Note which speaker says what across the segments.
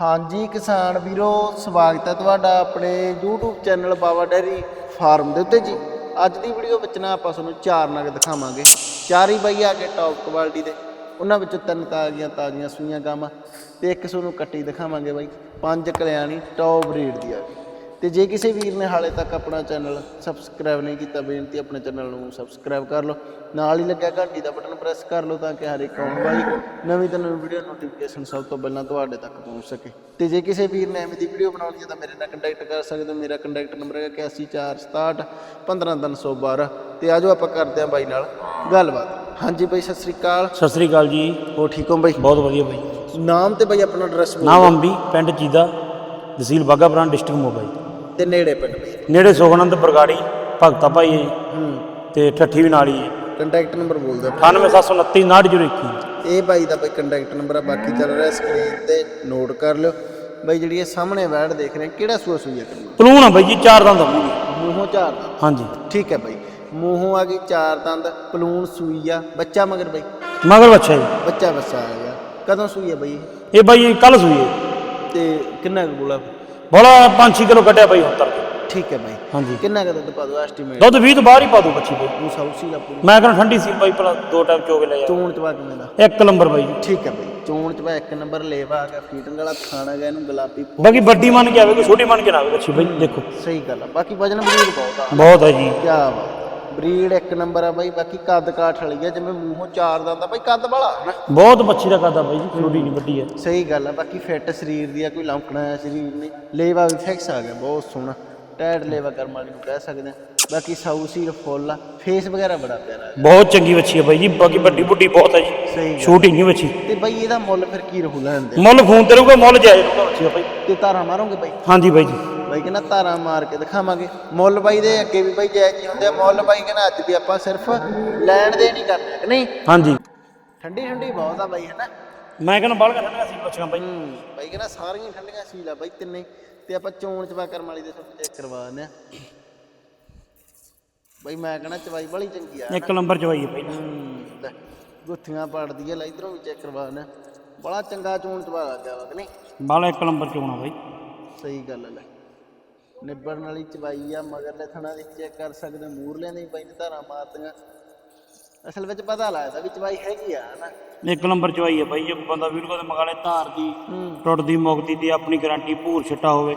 Speaker 1: ਹਾਂਜੀ ਕਿਸਾਨ ਵੀਰੋ, ਸਵਾਗਤ ਹੈ ਤੁਹਾਡਾ ਆਪਣੇ YouTube channel Baba dairy farm ਦੇ ਉੱਤੇ ਜੀ। ਅੱਜ ਦੀ ਵੀਡੀਓ ਵਿੱਚ ਨਾ ਆਪਾਂ ਤੁਹਾਨੂੰ ਚਾਰ ਨਗ ਦਿਖਾਵਾਂਗੇ। ਚਾਰ ਹੀ ਬਈ ਆ ਕੇ ਟੌਪ ਕੁਆਲਿਟੀ ਦੇ। ਉਹਨਾਂ ਵਿੱਚੋਂ ਤਿੰਨ ਤਾਜ਼ੀਆਂ ਤਾਜ਼ੀਆਂ ਸੂਈਆਂ ਗਾਵਾਂ ਤੇ ਇੱਕ ਤੁਹਾਨੂੰ ਕੱਟੀ ਦਿਖਾਵਾਂਗੇ ਬਾਈ। ਪੰਜ ਕਲਿਆਣੀ ਟੌਪ ਰੇਟ ਦੀ ਆ ਗਈ। ਤੇ ਜੇ ਕਿਸੇ ਵੀਰ ਨੇ ਹਾਲੇ ਤੱਕ ਆਪਣਾ ਚੈਨਲ ਸਬਸਕ੍ਰਾਈਬ ਨਹੀਂ ਕੀਤਾ ਬੇਨਤੀ ਆਪਣੇ ਚੈਨਲ ਨੂੰ ਸਬਸਕ੍ਰਾਈਬ ਕਰ ਲਓ। ਨਾਲ ਹੀ ਲੱਗਿਆ ਘੰਟੀ ਦਾ ਬਟਨ ਪ੍ਰੈਸ ਕਰ ਲਓ ਤਾਂ ਕਿ ਹਰ ਇੱਕ ਆਉਣ ਵਾਲੀ ਨਵੀਂ ਤੋਂ ਨਵੀਂ ਵੀਡੀਓ ਨੋਟੀਫਿਕੇਸ਼ਨ ਸਭ ਤੋਂ ਪਹਿਲਾਂ ਤੁਹਾਡੇ ਤੱਕ ਪਹੁੰਚ ਸਕੇ। ਤੇ ਜੇ ਕਿਸੇ ਵੀਰ ਨੇ ਐਵੇਂ ਦੀ ਵੀਡੀਓ ਬਣਾਉਣੀ ਹੈ ਤਾਂ ਮੇਰੇ ਨਾਲ ਕੰਟੈਕਟ ਕਰ ਸਕਦੇ ਹੋ। ਮੇਰਾ ਕੰਟੈਕਟ ਨੰਬਰ ਹੈ 8146 15312 ਤੇ ਆਜੋ ਆਪਾਂ ਕਰਦੇ ਹਾਂ ਬਾਈ ਨਾਲ ਗੱਲਬਾਤ। ਹਾਂਜੀ ਬਾਈ ਸਤਿ ਸ੍ਰੀ ਅਕਾਲ।
Speaker 2: ਸਤਿ ਸ੍ਰੀ ਅਕਾਲ ਜੀ।
Speaker 1: ਹੋ ਠੀਕ ਹੋ ਬਾਈ?
Speaker 2: ਬਹੁਤ ਵਧੀਆ ਬਾਈ।
Speaker 1: ਨਾਮ ਤੇ ਬਾਈ ਆਪਣਾ ਐਡਰੈਸ
Speaker 2: ਨਾਮ ਅੰਬੀ ਪਿੰਡ ਚੀਦਾ ਤਹਿਸੀਲ ਬਾਗਾ ਪੁਰਾਣਾ ਡਿਸਟ੍ਰਿਕਟ ਮੋਗਾ
Speaker 1: ਤੇ ਨੇੜੇ ਪਿੰਡ
Speaker 2: ਨੇੜੇ ਸੁਖਨੰਦ ਬਰਗਾੜੀ ਭਗਤਾ ਭਾਈ ਹੈ ਜੀ।
Speaker 1: ਹੂੰ।
Speaker 2: ਤੇ ਠੱਠੀ ਵੀ ਨਾਲ ਹੀ ਹੈ।
Speaker 1: ਕੰਟੈਕਟ ਨੰਬਰ ਬੋਲ ਦਿਓ।
Speaker 2: 98729 99021
Speaker 1: ਇਹ ਬਾਈ ਦਾ ਬਾਈ ਕੰਟੈਕਟ ਨੰਬਰ ਆ ਬਾਕੀ ਚੱਲ ਰਿਹਾ ਸਕਰੀਨ ਤੇ ਨੋਟ ਕਰ ਲਿਓ। ਬਾਈ ਜਿਹੜੀ ਇਹ ਸਾਹਮਣੇ ਵੈੜ ਦੇਖ ਰਹੇ ਆ, ਕਿਹੜਾ ਸੂਆ ਸੂਈ ਆ ਕਰਨਾ
Speaker 2: ਪਲੂਣ ਆ ਬਾਈ ਜੀ ਚਾਰ ਦੰਦ
Speaker 1: ਮੂੰਹੋਂ ਝਾੜ ਦੰਦ।
Speaker 2: ਹਾਂਜੀ।
Speaker 1: ਠੀਕ ਹੈ ਬਾਈ। ਮੂੰਹੋਂ ਆ ਗਈ ਚਾਰ ਦੰਦ ਪਲੂਣ ਸੂਈ ਆ। ਬੱਚਾ ਮਗਰ ਬਾਈ।
Speaker 2: ਮਗਰ ਬੱਚਾ ਜੀ।
Speaker 1: ਬੱਚਾ ਬੱਚਾ ਆ ਗਿਆ। ਕਦੋਂ ਸੂਈ ਆ ਬਾਈ ਇਹ?
Speaker 2: ਇਹ ਬਾਈ ਕੱਲ ਸੂਈ ਹੈ।
Speaker 1: ਤੇ ਕਿੰਨਾ ਕੁ ਗੋਲਾ
Speaker 2: ਬੋਲਾ 5-6 ਕਿਲੋ ਕੱਢਿਆ ਬਾਈ ਹੁਣ ਤੱਕ
Speaker 1: ਠੀਕ ਹੈ ਬਾਈ।
Speaker 2: ਹਾਂਜੀ।
Speaker 1: ਕਿੰਨਾ ਕੁ ਦੁੱਧ ਪਾ ਦੋ ਐਸਟੀਮੇਟ
Speaker 2: ਦੁੱਧ 20 ਤੋਂ ਬਾਹਰ ਹੀ ਪਾ ਦੂ ਬੱਚੀ ਬਾਈ।
Speaker 1: ਤੂੰ ਸੌਸੀ ਦਾ ਪੂਰੀ।
Speaker 2: ਮੈਂ ਕਹਿੰਦਾ ਠੰਡੀ ਸੀ ਬਾਈ ਭਲਾ ਦੋ ਟਾਈਮ ਚੋ ਕੇ ਲੈ ਜਾ।
Speaker 1: ਚੋਣ ਚਵਾ ਕਿਵੇਂ ਦਾ
Speaker 2: ਇੱਕ ਨੰਬਰ ਬਾਈ।
Speaker 1: ਠੀਕ ਹੈ ਬਾਈ। ਚੋਣ ਚਵਾ ਇੱਕ ਨੰਬਰ ਲੇਵਾ ਆ ਗਿਆ ਫੀਟਿੰਗ ਵਾਲਾ ਖਾਣਾ ਗਿਆ ਇਹਨੂੰ ਗੁਲਾਬੀ।
Speaker 2: ਬਾਕੀ ਵੱਡੀ ਮੰਨ ਕੇ ਆਵੇ ਕੋਈ ਛੋਟੀ ਮੰਨ ਕੇ ਨਾ ਆਵੇ ਬੱਚੀ ਬਾਈ ਦੇਖੋ।
Speaker 1: ਸਹੀ ਗੱਲ ਆ। ਬਾਕੀ ਵਜਨ ਬਹੁਤ ਆ।
Speaker 2: ਬਹੁਤ ਹੈ ਜੀ।
Speaker 1: ਕਿਆ ਬਾਤ ਬਰੀਡ ਇੱਕ ਨੰਬਰ ਆ ਬਾਈ ਬਾਕੀ ਕੱਦ ਕਾਠ ਵਾਲੀ ਆ ਜਿਵੇਂ ਮੂੰਹੋਂ ਚਾਰ ਦੰਦ ਆ ਬਾਈ ਕੱਦ ਵਾਲਾ ਨਾ
Speaker 2: ਬਹੁਤ ਬੱਚੀ ਦਾ ਕਰਦਾ ਬਾਈ ਜੀ ਛੋਟੀ ਨਹੀਂ ਵੱਡੀ ਹੈ
Speaker 1: ਸਹੀ ਗੱਲ ਆ ਬਾਕੀ ਫਿੱਟ ਸਰੀਰ ਦੀ ਆ ਕੋਈ ਲੰਕਣਾ ਆ ਸਰੀਰ ਨਹੀਂ। ਲੇਵਾ ਵੀ ਫਿਕਸ ਆ ਗਿਆ ਬਹੁਤ ਸੋਹਣਾ। ਟੈਡ ਲੇਵਾ ਕਰਮ ਵਾਲੀ ਨੂੰ ਕਹਿ ਸਕਦੇ ਆ। ਬਾਕੀ ਸਾਊ ਸੀਰ ਫੁੱਲ ਆ ਫੇਸ ਵਗੈਰਾ ਬੜਾ ਪਿਆਰਾ ਹੈ
Speaker 2: ਬਹੁਤ ਚੰਗੀ ਬੱਚੀ ਹੈ ਬਾਈ ਜੀ ਬਾਕੀ ਵੱਡੀ ਬੁੱਢੀ ਬਹੁਤ ਹੈ
Speaker 1: ਸਹੀ
Speaker 2: ਜੀ
Speaker 1: ਗੱਲ।
Speaker 2: ਛੋਟੀ ਨਹੀਂ ਬੱਚੀ
Speaker 1: ਤੇ ਬਾਈ ਇਹਦਾ ਮੁੱਲ ਫਿਰ ਕੀ ਰਹੂ ਲੈਣ ਦੇ?
Speaker 2: ਮੁੱਲ ਫੋਨ ਤੇ ਰਹੂਗਾ ਮੁੱਲ ਜਾਇਜ਼ ਰਹੂਗਾ ਬੱਚੀ ਦਾ ਬਾਈ।
Speaker 1: ਤੇ ਧਾਰਾ ਮਾਰੋਗੇ ਬਾਈ?
Speaker 2: ਹਾਂਜੀ ਬਾਈ ਜੀ।
Speaker 1: ਬਾਈ ਕਹਿੰਦਾ ਧਾਰਾ ਮਾਰ ਕੇ ਦਿਖਾਵਾਂਗੇ। ਮੁੱਲ ਬਾਈ ਦੇ ਅੱਗੇ ਵੀ ਬਾਈ ਜਾਇਜ਼ ਹੀ ਹੁੰਦੇ। ਮੁੱਲ ਬਾਈ ਕਹਿੰਦਾ ਅੱਜ ਵੀ ਆਪਾਂ ਸਿਰਫ ਲੈਣ ਦੇ ਨਹੀਂ ਕਰਨੇ ਕਿ ਨਹੀਂ?
Speaker 2: ਹਾਂਜੀ।
Speaker 1: ਠੰਡੀ ਠੰਡੀ ਬਹੁਤ ਆ ਬਾਈ ਹੈ ਨਾ
Speaker 2: ਮੈਂ ਕਹਿੰਦਾ ਬਾਲ ਕਰਨਾ ਸੀ ਬੱਚੀਆਂ ਬਾਈ।
Speaker 1: ਬਾਈ ਕਹਿੰਦਾ ਸਾਰੀਆਂ ਠੰਡੀਆਂ ਸੀਲ ਆ ਬਾਈ ਤਿੰਨੇ। ਤੇ ਆਪਾਂ ਚੋਣ ਚਵਾ ਕਰਮ ਵਾਲੀ ਦੇ ਸਭ ਚੈੱਕ ਕਰਵਾ ਦਿੰਦੇ ਆ। ਬਾਈ ਮੈਂ ਕਹਿੰਦਾ ਚਵਾਈ ਬੜੀ ਚੰਗੀ ਆ
Speaker 2: ਇੱਕ ਨੰਬਰ ਚਵਾਈ ਹੈ ਬਾਈ
Speaker 1: ਗੁੱਥੀਆਂ ਪੜਦੀ ਆ ਲੈ ਇਧਰੋਂ ਵੀ ਚੈੱਕ ਕਰਵਾ ਦਿੰਦੇ ਆ। ਬੜਾ ਚੰਗਾ ਚੋਣ ਚਵਾ ਆ ਗਿਆ ਵਾ ਕਿ ਨਹੀਂ?
Speaker 2: ਬਾਲ ਇੱਕ ਨੰਬਰ ਚੋਣਾ ਬਾਈ।
Speaker 1: ਸਹੀ ਗੱਲ ਹੈ ਲੈ। ਨਿਬੜਨ ਵਾਲੀ ਚਵਾਈ ਆ ਮਗਰਲੇ ਥਣਾ ਦੀ ਚੈੱਕ ਕਰ ਸਕਦੇ ਦੇ ਵੀ ਬਾਈ ਨੇ ਧਾਰਾਂ ਮਾਰਤੀਆਂ। ਅਸਲ ਵਿੱਚ ਪਤਾ ਲੱਗਦਾ ਵੀ ਚਵਾਈ ਹੈਗੀ ਆ ਹਨਾ?
Speaker 2: ਇੱਕ ਨੰਬਰ ਚਵਾਈ ਹੈ ਬਾਈ ਜੇ ਬੰਦਾ ਵੀਡੀਓ ਤੇ ਮਗਾਲੇ ਧਾਰ ਦੀ ਟੁੱਟਦੀ ਮੁਕਦੀ ਦੀ ਆਪਣੀ ਗਾਰੰਟੀ ਭੂਰ ਛੱਟਾ ਹੋਵੇ।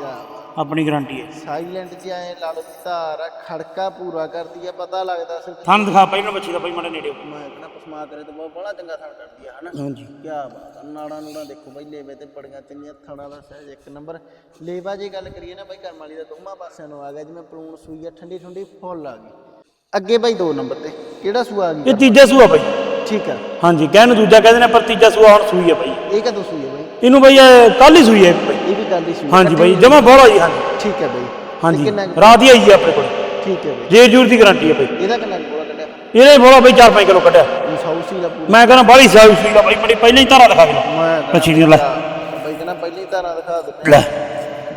Speaker 2: ਆਪਣੀ ਗਾਰੰਟੀ ਹੈ।
Speaker 1: ਸਾਈਲੈਂਟ ਚ ਆਏ ਲਾ ਲਓ ਵੀ ਧਾਰ ਆ ਖੜਕਾ ਪੂਰਾ ਕਰਦੀ ਆ ਪਤਾ ਲੱਗਦਾ ਵਿੱਚ
Speaker 2: ਥਣ ਦਿਖਾ ਪਹਿਲਾਂ ਬੱਚੀ ਦਾ ਬਾਈ ਮਾੜੇ ਨੇੜੇ
Speaker 1: ਮੈਂ ਕਹਿੰਦਾ ਪਸਮਾ ਕਰੇ ਤਾਂ ਬਹੁਤ ਬੜਾ ਚੰਗਾ ਥਣ ਕਰਦੀ ਆ ਹਨਾ?
Speaker 2: ਹਾਂਜੀ।
Speaker 1: ਕੀ ਬਾਤ ਆ ਨਾੜਾਂ ਨੂੜਾਂ ਦੇਖੋ ਬਾਈ ਲੇਵੇ ਤੇ ਬੜੀਆਂ ਚੰਗੀਆਂ ਥਣਾਂ ਦਾ ਸਾਈਜ਼ ਇੱਕ ਨੰਬਰ। ਲੇਵਾ ਜੇ ਗੱਲ ਕਰੀਏ ਨਾ ਬਾਈ ਕਰਮ ਵਾਲੀ ਦਾ ਦੋਵਾਂ ਪਾਸਿਆਂ ਨੂੰ ਆ ਗਿਆ ਜਿਵੇਂ ਪਲੂਣ ਸੂਈ ਆ ਠੰਡੀ ਠੰਡੀ ਫੁੱਲ ਆ ਗਈ। ਅੱਗੇ ਬਾਈ ਦੋ ਨੰਬਰ ਤੇ ਕਿਹੜਾ ਸੂਆ ਆ
Speaker 2: ਇਹ ਤੀਜਾ ਸੂਆ ਬਾਈ।
Speaker 1: ਠੀਕ ਆ।
Speaker 2: ਹਾਂਜੀ ਕਹਿਣ ਨੂੰ ਦੂਜਾ ਕਹਿੰਦੇ ਨੇ ਪਰ ਤੀਜਾ ਸੂਆ ਹੁਣ ਸੂਈ ਹੈ ਬਾਈ।
Speaker 1: ਇਹ ਕਦੋਂ ਸੂਈ ਬਾਈ?
Speaker 2: ਇਹਨੂੰ ਬਾਈ ਕੱਲ ਹੀ ਸੂਈ ਹੈ। ਬਾਈ
Speaker 1: ਇਹ ਵੀ ਕੱਲ ਹੀ ਸੂਈ
Speaker 2: ਹਾਂਜੀ ਬਾਈ ਜਮਾ ਬੋਲਾ ਜੀ ਹਾਂਜੀ।
Speaker 1: ਠੀਕ ਹੈ ਬਾਈ।
Speaker 2: ਹਾਂਜੀ।
Speaker 1: ਤੇ ਕਿੰਨਾ ਕੁ-
Speaker 2: ਰਾਤ ਹੀ ਆਈ ਜੀ ਆਪਣੇ ਕੋਲ।
Speaker 1: ਠੀਕ ਹੈ ਬਾਈ।
Speaker 2: ਜੇ ਜੂਰ ਦੀ ਗਾਰੰਟੀ ਹੈ ਬਾਈ।
Speaker 1: ਇਹਦਾ ਕਿੰਨਾ ਕੁ ਬੋਲਾ ਕੱਢਿਆ?
Speaker 2: ਇਹਨੇ ਬੋਲਾ ਬਾਈ 4-5 ਕਿਲੋ ਕੱਢਿਆ।
Speaker 1: ਇਹ ਦਾ ਪੂਰਾ।
Speaker 2: ਮੈਂ ਕਹਿੰਦਾ ਬਾਹਲੀ ਸੂਈ ਦਾ ਬਾਈ ਬੜੀ ਪਹਿਲਾਂ ਹੀ ਧਾਰਾ ਦਿਖਾ ਦੇ।
Speaker 1: ਮੈਂ
Speaker 2: ਦੀ ਲੈ।
Speaker 1: ਬਾਈ ਕਹਿੰਦਾ ਪਹਿਲੀ ਧਾਰਾ ਦਿਖਾ ਦੇ।
Speaker 2: ਲੈ।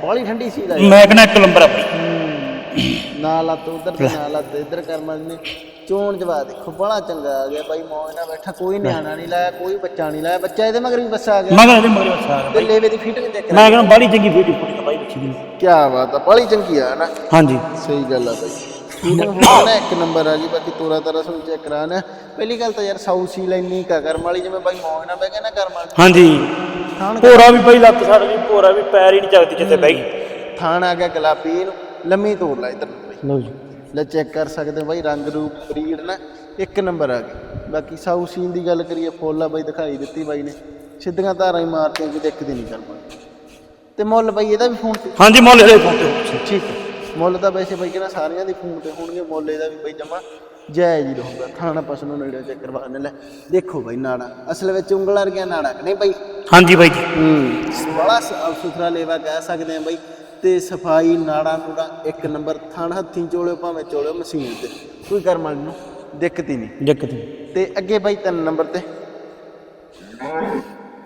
Speaker 1: ਬਾਲੀ ਠੰਡੀ ਸੀ ਦਾ
Speaker 2: ਮੈਂ ਕਹਿੰਦਾ ਇੱਕ ਨੰਬਰ ਆ ਬਾਈ।
Speaker 1: ਨਾ ਲੱਤ ਉਧਰ ਤੇ ਨਾ ਲੱਤ ਇੱਧਰ ਕਰਮਲ ਨੇ। ਚੋਣ ਜਵਾ ਦੇਖੋ ਬੜਾ ਚੰਗਾ ਆ ਗਿਆ ਬਾਈ ਮੌਜ ਨਾਲ ਬੈਠਾ ਕੋਈ ਨਿਆਣਾ ਨਹੀਂ ਲਾਇਆ ਕੋਈ ਬੱਚਾ ਨਹੀਂ ਲਾਇਆ ਬੱਚਾ ਇਹਦੇ ਮਗਰ ਵੀ ਬੱਸਾ ਆ ਗਿਆ।
Speaker 2: ਮੈਂ ਕਹਿੰਦਾ ਇਹਦੇ ਮਗਰ ਬੱਚਾ ਆ ਗਿਆ
Speaker 1: ਤੇ ਲੇਵੇ ਦੀ ਫਿਟਿੰਗ ਦੇਖ
Speaker 2: ਮੈਂ ਕਹਿੰਦਾ ਬਾਹਲੀ ਚੰਗੀ ਵੀਡੀਓ ਕੁੜੀ ਬਾਈ ਬੱਚੀ ਦੀ।
Speaker 1: ਕੀ ਬਾਤ ਆ ਬੜੀ ਚੰਗੀ ਆ ਨਾ
Speaker 2: ਹਾਂਜੀ।
Speaker 1: ਸਹੀ ਗੱਲ ਆ ਬਾਈ। ਹੋਣਾ ਇੱਕ ਨੰਬਰ ਆ ਗਈ ਬਾਕੀ ਤੋਰਾ ਤਾਰਾ ਸੁਣ ਚੈੱਕ ਕਰਾਣਾ ਪਹਿਲੀ ਗੱਲ ਤਾਂ ਯਾਰ ਸਾਊ ਸੀ ਲੈਣੀ ਕਾ ਕਰਮ ਵਾਲੀ ਜਿਵੇਂ ਬਾਈ ਮੌਜ ਨਾਲ ਬਹਿ ਗਿਆ ਨਾ ਕਰਮ ਵਾਲੀ।
Speaker 2: ਹਾਂਜੀ। ਭੋਰਾ ਵੀ ਬਾਈ ਲੱਤ ਛੱਡ ਗਈ ਭੋਰਾ ਵੀ ਪੈਰ ਹੀ ਨਹੀਂ ਚੱਕਦੀ ਜਿੱਥੇ ਬਹਿ ਗਈ।
Speaker 1: ਥਾਣ ਆ ਗਿਆ ਗੁਲਾਬੀ ਇਹਨੂੰ ਲੰਮੀ ਤੋੜ ਲਾ ਇੱਧਰ
Speaker 2: ਲਓ ਜੀ।
Speaker 1: ਲੈ ਚੈੱਕ ਕਰ ਸਕਦੇ ਹੋ ਬਾਈ ਰੰਗ ਰੂਪ ਬਰੀਡ ਨਾ ਇੱਕ ਨੰਬਰ ਆ ਗਈ। ਬਾਕੀ ਸਾਊ ਸੀਨ ਦੀ ਗੱਲ ਕਰੀਏ ਫੁੱਲ ਆ ਬਾਈ ਦਿਖਾਈ ਦਿੱਤੀ ਬਾਈ ਨੇ। ਸਿੱਧੀਆਂ ਧਾਰਾਂ ਹੀ ਮਾਰਤੀਆਂ ਕਿ ਦਿੱਕਤ ਨਹੀਂ ਕਰ ਪਾਉਂਦੇ ਤੇ ਮੁੱਲ ਬਾਈ ਇਹਦਾ ਵੀ ਫੋਨ ਤੇ?
Speaker 2: ਹਾਂਜੀ ਮੁੱਲ ਇਹਦੇ ਫੋਨ ਤੇ।
Speaker 1: ਠੀਕ ਮੁੱਲ ਤਾਂ ਵੈਸੇ ਬਾਈ ਕਹਿੰਦਾ ਸਾਰਿਆਂ ਦੇ ਫੋਨ ਤੇ ਹੋਣਗੇ ਮੁੱਲ ਇਹਦਾ ਵੀ ਬਾਈ ਜਮਾ ਜਾਇਜ਼ ਹੀ ਰਹੂਗਾ। ਥਾਣਾ ਪਸੰਦ ਨੂੰ ਨੇੜੇ ਚੈੱਕ ਕਰਵਾਉਣ ਲੈ ਦੇਖੋ ਬਾਈ ਨਾੜਾ ਅਸਲ ਵਿੱਚ ਉਂਗਲ ਵਰਗੀਆਂ ਨਾੜਾ ਨਹੀਂ ਬਾਈ?
Speaker 2: ਹਾਂਜੀ ਬਾਈ ਜੀ।
Speaker 1: ਹੂੰ। ਬੜਾ ਸੁਥਰਾ ਲੇਵਾ ਕਹਿ ਸਕਦੇ ਆ ਬਾਈ। ਤੇ ਸਫ਼ਾਈ ਨਾੜਾ ਨੂੜਾ ਇੱਕ ਨੰਬਰ ਥਣ ਹੱਥੀਂ ਚੋਲਿਓ ਭਾਵੇਂ ਚੋਲਿਓ ਮਸ਼ੀਨ ਤੇ। ਕੋਈ ਕਰਮ ਵਾਲੀ ਨੂੰ ਦਿੱਕਤ ਹੀ ਨਹੀਂ।
Speaker 2: ਦਿੱਕਤ ਨਹੀਂ।
Speaker 1: ਤੇ ਅੱਗੇ ਬਾਈ ਤਿੰਨ ਨੰਬਰ ਤੇ।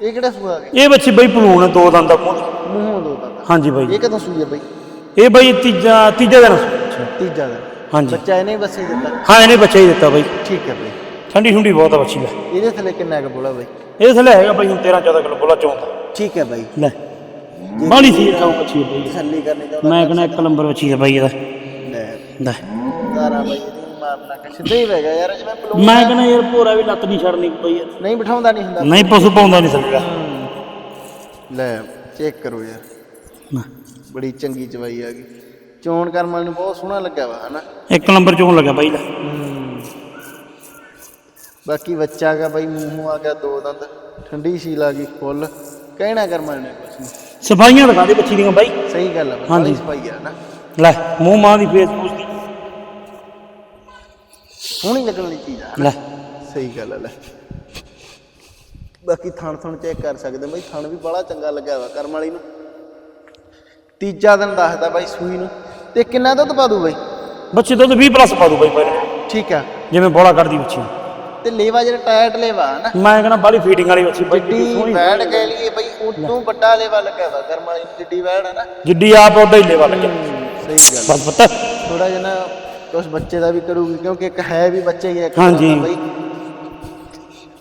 Speaker 1: ਇਹ ਕਿਹੜਾ ਸੂਆ
Speaker 2: ਇਹ ਬੱਚੀ ਬਾਈ ਪਲੂਣ ਦੋ ਦੰਦ ਦਾ ਮੂੰਹ
Speaker 1: ਮੂੰਹੋਂ ਦੋ ਦਾ
Speaker 2: ਹਾਂਜੀ ਬਾਈ।
Speaker 1: ਇਹ ਕਦੋਂ ਸੂਈ ਬਾਈ?
Speaker 2: ਇਹ ਬਾਈ ਤੀਜਾ ਤੀਜਾ ਦਿਨ।
Speaker 1: ਤੀਜਾ ਦਾ
Speaker 2: ਹਾਂਜੀ।
Speaker 1: ਬੱਚਾ ਇਹਨੇ ਬੱਸੇ ਦਿੱਤਾ।
Speaker 2: ਹਾਂ ਇਹਨੇ ਬੱਚਾ ਹੀ ਦਿੱਤਾ ਬਾਈ।
Speaker 1: ਠੀਕ ਹੈ ਬਾਈ।
Speaker 2: ਠੰਡੀ ਠੁੰਡੀ ਬਹੁਤ ਆ ਬੱਚੀ ਦਾ।
Speaker 1: ਇਹਦੇ ਥੱਲੇ ਕਿੰਨਾ ਕੁ ਬੋਲਾ ਬਾਈ?
Speaker 2: ਇਹ ਥੱਲੇ ਹੈਗਾ ਬਾਈ ਹੁਣ 13 14 ਕਿਲੋ ਬੋਲਾ ਚੋਂਦਾ
Speaker 1: ਠੀਕ ਹੈ ਬਾਈ।
Speaker 2: ਲੈ। ਬਾਲੀ ਸੀ ਖਾਉ ਹੈ। ਬਾਈ
Speaker 1: ਤਸੱਲੀ ਕਰਨੀ ਚਾਹੁੰਦਾ
Speaker 2: ਮੈਂ ਕਹਿੰਦਾ ਇੱਕ ਨੰਬਰ ਬੱਚੀ ਹੈ ਬਾਈ ਇਹਦਾ।
Speaker 1: ਲੈ।
Speaker 2: ਲੈ।
Speaker 1: ਤਾਰਾ ਬਾਈ ਇਹਦੀ ਮਾਰਨਾ ਕਿ ਸਿੱਧਾ ਹੀ ਪੈ ਗਿਆ ਯਾਰ ਜਿਵੇਂ ਪਲੂ
Speaker 2: ਮੈਂ ਕਹਿੰਦਾ ਯਾਰ ਭੋਰਾ ਵੀ ਲੱਤ ਨਹੀਂ ਛੱਡਣੀ ਬਾਈ। ਯਾਰ
Speaker 1: ਨਹੀਂ ਬਿਠਾਉਂਦਾ ਨਹੀਂ ਹੁੰਦਾ।
Speaker 2: ਨਹੀਂ ਪਸ਼ੂ ਪਾਉਂਦਾ ਨਹੀਂ ਸਕਦਾ।
Speaker 1: ਲੈ ਚੈੱਕ ਕਰੋ ਯਾਰ। ਬੜੀ ਚੰਗੀ ਚਵਾਈ ਆ ਗਈ। ਚੋਣ ਕਰਮ ਵਾਲੇ ਨੂੰ ਬਹੁਤ ਸੋਹਣਾ ਲੱਗਿਆ ਵਾ ਹਨਾ?
Speaker 2: ਇੱਕ ਨੰਬਰ ਚੋਂ ਲੱਗਾ ਬਾਈ ਦਾ।
Speaker 1: ਬਾਕੀ ਬੱਚਾ ਗਾ ਬਾਈ ਮੂੰਹੋਂ ਆ ਗਿਆ ਦੋ ਦੰਦ। ਠੰਡੀ ਸੀਲ ਆ ਗਈ ਫੁੱਲ। ਕਹਿਣਾ ਕਰਮ ਨੇ ਕੁਛ ਨੀ।
Speaker 2: ਸਫਾਈਆਂ ਦਿਖਾ ਦੇ ਬੱਚੀ ਦੀਆਂ ਬਾਈ।
Speaker 1: ਸਹੀ ਗੱਲ ਆ ਬਾਈ,
Speaker 2: ਹਾਂਜੀ।
Speaker 1: ਸਫ਼ਾਈ ਆ ਨਾ।
Speaker 2: ਲੈ ਮੂੰਹ ਮਾਂ ਦੀ ਫੇਸ ਫੂਸ ਦੀ।
Speaker 1: ਸੋਹਣੀ ਲੱਗਣ ਵਾਲੀ ਚੀਜ਼ ਆ।
Speaker 2: ਲੈ।
Speaker 1: ਸਹੀ ਗੱਲ ਆ ਲੈ। ਬਾਕੀ ਥਣ ਥਣ ਚੈੱਕ ਕਰ ਸਕਦੇ ਬਾਈ ਥਣ ਵੀ ਬੜਾ ਚੰਗਾ ਲੱਗਿਆ ਵਾ ਕਰਮ ਵਾਲੀ ਨੂੰ। ਤੀਜਾ ਦਿਨ ਦੱਸਦਾ ਬਾਈ ਸੂਈ ਨੂੰ। ਤੇ ਕਿੰਨਾ ਦੁੱਧ ਪਾ ਦੂ ਬਾਈ?
Speaker 2: ਬੱਚੇ ਦੁੱਧ 20 ਪਲੱਸ ਪਾ ਦੂ ਬਾਈ ਪਹਿਲੇ।
Speaker 1: ਠੀਕ ਆ।
Speaker 2: ਜਿਵੇਂ ਬੋਲਾ ਕਰਦੀ ਬੱਚੀ
Speaker 1: ਤੇ ਲੇਵਾ ਜਿਹੜਾ ਟਾਇਟ ਲੇਵਾ ਆ ਨਾ।
Speaker 2: ਮੈਂ ਕਹਿੰਦਾ ਬਾਲੀ ਫੀਟਿੰਗ ਵਾਲੀ ਬੱਚੀ ਬਾਈ ਕਿੱਡੀ
Speaker 1: ਜਿੱਡੀ
Speaker 2: ਸੋਹਣੀ।
Speaker 1: ਵੈੜ ਕਹਿ ਲਈਏ ਬਈ। ਵੱਡਾ ਕਰਮ ਵਾਲੀ ਨੂੰ ਜਿੱਡੀ ਵੈੜ ਆ ਨਾ।
Speaker 2: ਜਿੱਡੀ ਆਪ ਉਹਦਾ ਹੀ ਲੈਵਾ ਲੱਗਿਆ
Speaker 1: ਸਹੀ ਗੱਲ
Speaker 2: ਬਸ ਪਤਾ।
Speaker 1: ਥੋੜਾ ਜਿਹਾ ਨਾ ਉਸ ਬੱਚੇ ਦਾ ਵੀ ਕਰੂਗੀ ਕਿਉਂਕਿ ਇੱਕ ਹੈ ਵੀ ਬੱਚੇ ਹੀ ਇੱਕ
Speaker 2: ਹਾਂਜੀ।
Speaker 1: ਬਈ।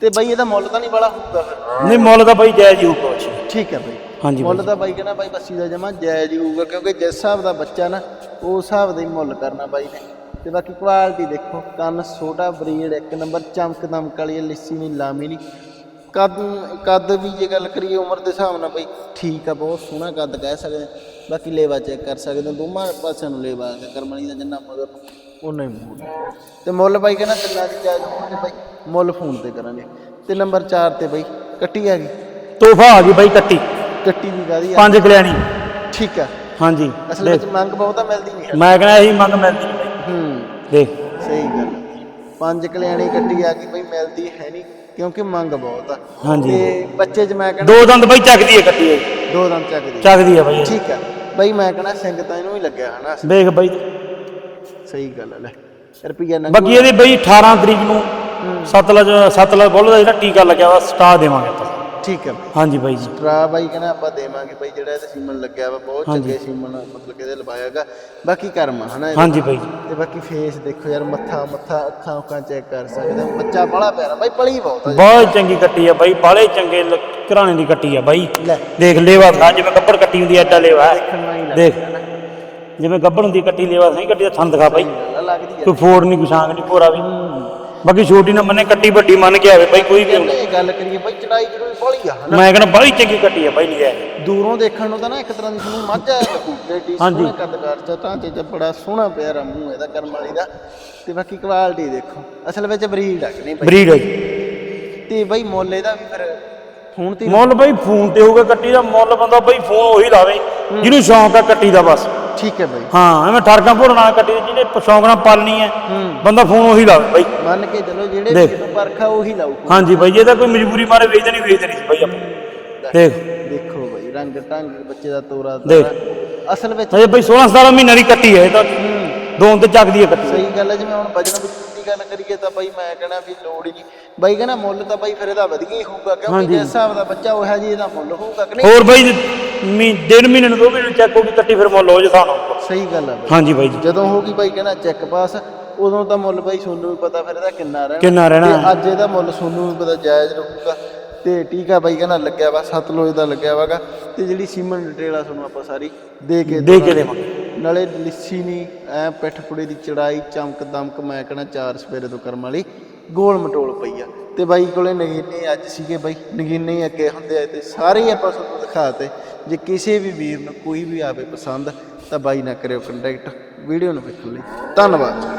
Speaker 1: ਤੇ ਬਈ ਇਹਦਾ ਮੁੱਲ ਤਾਂ ਨਹੀਂ ਬੜਾ ਹੋਊਗਾ ਫਿਰ।
Speaker 2: ਨਹੀਂ ਮੁੱਲ ਤਾਂ ਬਾਈ ਜਾਇਜ਼ ਹੀ ਬੱਚੀ
Speaker 1: ਠੀਕ ਹੈ ਬਈ।
Speaker 2: ਹਾਂਜੀ
Speaker 1: ਮੁੱਲ ਤਾਂ ਬਾਈ ਕਹਿੰਦਾ ਬਾਈ ਬੱਸੀ ਦਾ ਜਮਾ ਜਾਇਜ਼ ਹੀ ਹੋਊਗਾ ਕਿਉਂਕਿ ਜਿਸ ਹਿਸਾਬ ਦਾ ਬੱਚਾ ਨਾ ਉਸ ਹਿਸਾਬ ਦਾ ਹੀ ਮੁੱਲ ਕਰਨਾ ਬਾਈ ਨੇ। ਤੇ ਬਾਕੀ ਕੁਆਲਿਟੀ ਦੇਖੋ ਕੰਨ ਛੋਟਾ ਬਰੀਡ ਇੱਕ ਨੰਬਰ ਚਮਕ ਦਮਕ ਵਾਲੀ ਹੈ, ਲਿੱਸੀ ਨਹੀਂ ਲਾਮੀ ਨਹੀਂ। ਕੱਦ ਕੱਦ ਵੀ ਜੇ ਗੱਲ ਕਰੀਏ ਉਮਰ ਦੇ ਹਿਸਾਬ ਨਾਲ ਬਈ ਠੀਕ ਆ ਬਹੁਤ ਸੋਹਣਾ ਕੱਦ ਕਹਿ ਸਕਦੇ। ਬਾਕੀ ਲੇਵਾ ਚੈੱਕ ਕਰ ਸਕਦੇ ਦੋਵਾਂ ਪਾਸਿਆਂ ਨੂੰ ਲੇਵਾ ਕਰਮਣੀ ਦਾ ਜਿੰਨਾ ਮਗਰ ਉਹਨਾਂ ਹੀ ਮੂਡ ਤੇ ਮੁੱਲ ਬਾਈ ਕਹਿੰਦਾ ਤਿੰਨਾਂ ਦੀ ਜਾਇਜ਼ ਹੋਣਗੇ ਬਾਈ। ਮੁੱਲ ਫੋਨ ਤੇ ਕਰਾਂਗੇ। ਤੇ ਨੰਬਰ 4 ਤੇ ਬਾਈ ਕੱਟੀ ਆ ਗਈ?
Speaker 2: ਤੋਹਫਾ ਆ ਗਈ ਬਾਈ ਕੱਟੀ।
Speaker 1: ਕੱਟੀ ਵੀ ਕਾਦੀ ਆ।
Speaker 2: ਪੰਜ ਕਲਿਆਣੀ।
Speaker 1: ਠੀਕ ਆ।
Speaker 2: ਹਾਂਜੀ
Speaker 1: ਅਸਲ ਵਿੱਚ ਮੰਗ ਬਹੁਤਾ ਮਿਲਦੀ ਨਹੀਂ
Speaker 2: ਮੈਂ ਕਹਿੰਦਾ ਇਹੀ ਮੰਗ ਮਿਲਦੀ ਨੀ ਬਾਈ
Speaker 1: ਹੂੰ।
Speaker 2: ਦੇਖ।
Speaker 1: ਸਹੀ ਗੱਲ। ਪੰਜ ਕਲਿਆਣੀ ਕੱਟੀ ਆ ਗਈ ਬਈ ਮਿਲਦੀ ਹੈ ਨਹੀਂ। ਕਿਉਂਕਿ ਮੰਗ ਬਹੁਤ ਆ।
Speaker 2: ਹਾਂਜੀ।
Speaker 1: ਤੇ ਬੱਚੇ 'ਚ ਮੈਂ ਕਹਿੰਦਾ
Speaker 2: ਦੋ ਦੰਦ ਬਾਈ ਚੱਕਦੀ ਹੈ ਕੱਟੀ
Speaker 1: ਦੋ ਦਮ ਚੱਕਦੀ।
Speaker 2: ਚੱਕਦੀ ਹੈ ਬਾਈ ਇਹ।
Speaker 1: ਠੀਕ ਆ। ਬਈ ਮੈਂ ਕਹਿੰਦਾ ਸਿੰਘ ਤਾਂ ਇਹਨੂੰ ਹੀ ਲੱਗਿਆ ਹਨਾ।
Speaker 2: ਦੇਖ ਬਾਈ।
Speaker 1: ਸਹੀ ਗੱਲ ਆ ਲੈ। ਰੁਪਈਆ ਨਾ
Speaker 2: ਬਾਕੀ ਇਹਦੀ ਬਈ 18 ਤਰੀਕ ਨੂੰ ਸਤਲਜ ਸਤਲਜ ਬੁੱਲ ਦਾ ਜਿਹੜਾ ਟੀਕਾ ਲੱਗਿਆ ਵਾ ਸਟਾ ਦੇਵਾਂਗੇ ਆਪਾਂ।
Speaker 1: ਠੀਕ ਬਈ
Speaker 2: ਹਾਂਜੀ ਬਾਈ ਜੀ।
Speaker 1: ਟਰਾ ਬਾਈ ਕਹਿੰਦਾ ਆਪਾਂ ਦੇਵਾਂਗੇ ਬਈ ਜਿਹੜਾ ਇਹਦੇ ਸੀਮਨ ਲੱਗਿਆ ਵਾ ਬਹੁਤ ਚੰਗੇ ਸੀਮਨ ਮਤਲਬ ਕਿ ਇਹਦੇ ਲਵਾਇਆਗਾ ਬਾਕੀ ਕਰਮ ਹਨਾ ਇਹਦਾ।
Speaker 2: ਹਾਂਜੀ ਬਾਈ ਜੀ।
Speaker 1: ਤੇ ਬਾਕੀ ਫੇਸ ਦੇਖੋ ਯਾਰ ਮੱਥਾ ਮੱਥਾ ਅੱਖਾਂ ਉੱਖਾਂ ਚੈੱਕ ਕਰ ਸਕਦੇ ਹੋ। ਬੱਚਾ ਬੜਾ ਪਿਆਰਾ ਬਾਈ ਪਲੀ ਬਹੁਤ ਆ।
Speaker 2: ਬਹੁਤ ਚੰਗੀ ਕੱਟੀ ਆ ਬਾਈ ਬਾਲੇ ਚੰਗੇ ਲ- ਘਰਾਣੇ ਦੀ ਕੱਟੀ ਆ ਬਾਈ।
Speaker 1: ਲੈ।
Speaker 2: ਦੇਖ ਲੇਵਾ ਥਾਂ ਜਿਵੇਂ ਗੱਬੜ ਕੱਟੀ ਹੁੰਦੀ ਐ ਐਡਾ ਲੇਵਾ। ਹੈ।
Speaker 1: ਦੇਖਣ ਨੂੰ ਹੀ ਲੱਗਦਾ
Speaker 2: ਦੇਖ। ਜਿਵੇਂ ਗੱਬੜ ਹੁੰਦੀ ਕੱਟੀ ਲੇਵਾ ਸਹੀ ਕੱਟੀ ਦਾ ਥਣ ਦਿਖਾ ਬਾਈ।
Speaker 1: ਲੱਗਦੀ
Speaker 2: ਕੋਈ ਫੋੜ ਨਹੀਂ ਕੋਈ ਨਹੀਂ ਭੋਰਾ ਵੀ। ਬਾਕੀ ਛੋਟੀ ਨਾ ਮੰਨੇ ਕੱਟੀ ਵੱਡੀ ਮੰਨ ਕੇ ਆਵੇ ਬਾਈ ਕੋਈ ਵੀ
Speaker 1: ਕਹਿੰਦੇ ਇਹ ਗੱਲ ਕਰੀਏ ਬਾਈ ਚੜਾਈ ਚੜੂਈ ਬੜੀ ਆ ਹਨਾ?
Speaker 2: ਮੈਂ ਕਹਿੰਦਾ ਬੜੀ ਚੰਗੀ ਕੱਟੀ ਆ ਬਾਈ ਲਿਆ
Speaker 1: ਦੂਰੋਂ ਦੇਖਣ ਨੂੰ ਤਾਂ ਨਾ ਇੱਕ ਤਰ੍ਹਾਂ ਦੀ ਤੁਹਾਨੂੰ ਮੱਝ ਆ ਜਿਹੜੀ
Speaker 2: ਹਾਂਜੀ।
Speaker 1: ਸੋਹਣਾ ਕੱਦਕਾਰ ਚ ਢਾਂਚੇ ਚ ਬੜਾ ਸੋਹਣਾ ਪਿਆਰਾ ਮੂੰਹ ਇਹਦਾ ਕਰਮ ਵਾਲੀ ਦਾ। ਤੇ ਬਾਕੀ ਕੁਆਲਿਟੀ ਦੇਖੋ ਅਸਲ ਵਿੱਚ ਬਰੀਡ ਆ ਕਿ ਨਹੀਂ ਬਾਈ?
Speaker 2: ਬਰੀਡ ਹੈ ਜੀ।
Speaker 1: ਤੇ ਬਾਈ ਮੁੱਲ ਇਹਦਾ ਵੀ ਫਿਰ ਫੋਨ ਤੇ ਹੀ-
Speaker 2: ਮੁੱਲ ਬਾਈ ਫੋਨ ਤੇ ਹੋਊਗਾ ਕੱਟੀ ਦਾ ਮੁੱਲ ਬੰਦਾ ਬਾਈ ਫੋਨ ਉਹੀ ਲਾਵੇ ਜਿਹਨੂੰ ਸ਼ੌਂਕ ਆ ਕੱਟੀ ਦਾ ਬਸ।
Speaker 1: ਠੀਕ ਹੈ ਬਾਈ।
Speaker 2: ਹਾਂ ਐਵੇਂ ਠਰਕਾਂ ਨਾਲ ਕੱਟੀ ਜਿਹਨੇ ਸ਼ੌਂਕ ਨਾਲ ਪਾਲਣੀ ਹੈ ਬੰਦਾ ਫੋਨ ਉਹੀ ਲਾਵੇ ਬਾਈ।
Speaker 1: ਮੰਨ ਕੇ ਚਲੋ ਜਿਹੜੇ ਨੂੰ ਪਰਖਾ ਉਹੀ ਲਾਊ।
Speaker 2: ਹਾਂਜੀ ਬਾਈ ਜੇ ਤਾਂ ਕੋਈ ਮਜਬੂਰੀ ਮਾਰੇ ਵੇਚਣੀ ਵੇਚਣੀ ਸੀ ਬਾਈ ਆਪਾਂ। ਦੇਖ।
Speaker 1: ਦੇਖੋ ਬਾਈ ਰੰਗ ਢੰਗ ਬੱਚੇ ਦਾ ਤੋਰਾ
Speaker 2: ਦੇਖ।
Speaker 1: ਅਸਲ ਵਿੱਚ
Speaker 2: ਅਜੇ ਬਾਈ 16 17 ਮਹੀਨਿਆਂ ਦੀ ਕੱਟੀ ਹੈ ਇਹ ਤਾਂ ਦੋਨ ਤੇ ਚੱਕਦੀ ਹੈ ਕੱਟੀ।
Speaker 1: ਸਹੀ ਗੱਲ ਹੈ ਜਿਵੇਂ ਹੁਣ ਵਜਨ ਗੱਲ ਕਰੀਏ ਤਾਂ ਬਾਈ ਮੈਂ ਕਹਿਣਾ ਵੀ ਲੋੜ ਹੀ ਨਹੀਂ। ਬਾਈ ਕਹਿੰਦਾ ਮੁੱਲ ਤਾਂ ਬਾਈ ਫਿਰ ਇਹਦਾ ਵਧੀਆ ਹੀ ਹੋਊਗਾ ਕਿਉਂਕਿ
Speaker 2: ਹਾਂਜੀ।
Speaker 1: ਜਿਸ ਹਿਸਾਬ ਦਾ ਬੱਚਾ ਉਹ ਹੈ ਜੀ ਇਹਦਾ ਮੁੱਲ ਹੋਊਗਾ ਕਿ ਨਹੀਂ?
Speaker 2: ਹੋਰ ਬਾਈ ਮੀ ਦਿਨ ਮਹੀਨੇ ਨੂੰ ਦੋ ਮਹੀਨੇ ਚੈੱਕ ਹੋਊਗੀ ਕੱਟੀ ਫਿਰ ਮੁੱਲ ਹੋ ਜੇ ਸਾਨੂੰ
Speaker 1: ਸਹੀ ਗੱਲ ਹੈ ਬਾਈ।
Speaker 2: ਹਾਂਜੀ ਬਾਈ ਜੀ।
Speaker 1: ਜਦੋਂ ਹੋਊਗੀ ਬਾਈ ਕਹਿੰਦਾ ਚੈੱਕ ਪਾਸ ਉਦੋਂ ਤਾਂ ਮੁੱਲ ਬਾਈ ਸੋਨੂੰ ਵੀ ਪਤਾ ਫਿਰ ਇਹਦਾ ਕਿੰਨਾ ਰਹਿਣਾ।
Speaker 2: ਕਿੰਨਾ ਰਹਿਣਾ।
Speaker 1: ਤੇ ਅੱਜ ਇਹਦਾ ਮੁੱਲ ਸੋਨੂੰ ਵੀ ਪਤਾ ਜਾਇਜ਼ ਰਹੂਗਾ। ਤੇ ਟੀਕਾ ਬਾਈ ਕਹਿੰਦਾ ਲੱਗਿਆ ਵਾ ਸਤਲੋਜ ਦਾ ਲੱਗਿਆ ਵਾਗਾ। ਤੇ ਜਿਹੜੀ ਸੀਮਨ ਡਿਟੇਲ ਆ ਤੁਹਾਨੂੰ ਆਪਾਂ ਸਾਰੀ ਦੇ ਕੇ
Speaker 2: ਦੇ ਕੇ ਦੇਵਾਂਗੇ।
Speaker 1: ਨਾਲੇ ਲਿੱਸੀ ਨਹੀਂ, ਐ ਪਿੱਠ ਪੁੜੇ ਦੀ ਚੜਾਈ, ਚਮਕ ਦਮਕ, ਮੈਂ ਕਹਿੰਦਾ ਚਾਰ ਸਵੇਰੇ ਤੋਂ ਕਰਮ ਵਾਲੀ ਗੋਲ ਮਟੋਲ ਪਈ ਆ। ਤੇ ਬਾਈ ਕੋਲੇ ਨਗੀਨੇ ਅੱਜ ਸੀਗੇ ਬਾਈ, ਨਗੀਨੇ ਹੀ ਅੱਗੇ ਹੁੰਦੇ ਆ, ਤੇ ਸਾਰੇ ਹੀ ਆਪਾਂ ਤੁਹਾਨੂੰ ਦਿਖਾਤੇ ਜੇ ਕਿਸੇ ਵੀ ਵੀਰ ਨੂੰ ਕੋਈ ਵੀ ਆਵੇ ਪਸੰਦ, ਤਾਂ ਬਾਈ ਨਾ ਕਰਿਓ ਕੰਟੈਕਟ ਵੀਡੀਓ ਨੂੰ ਵੇਖਣ ਲਈ। ਧੰਨਵਾਦ।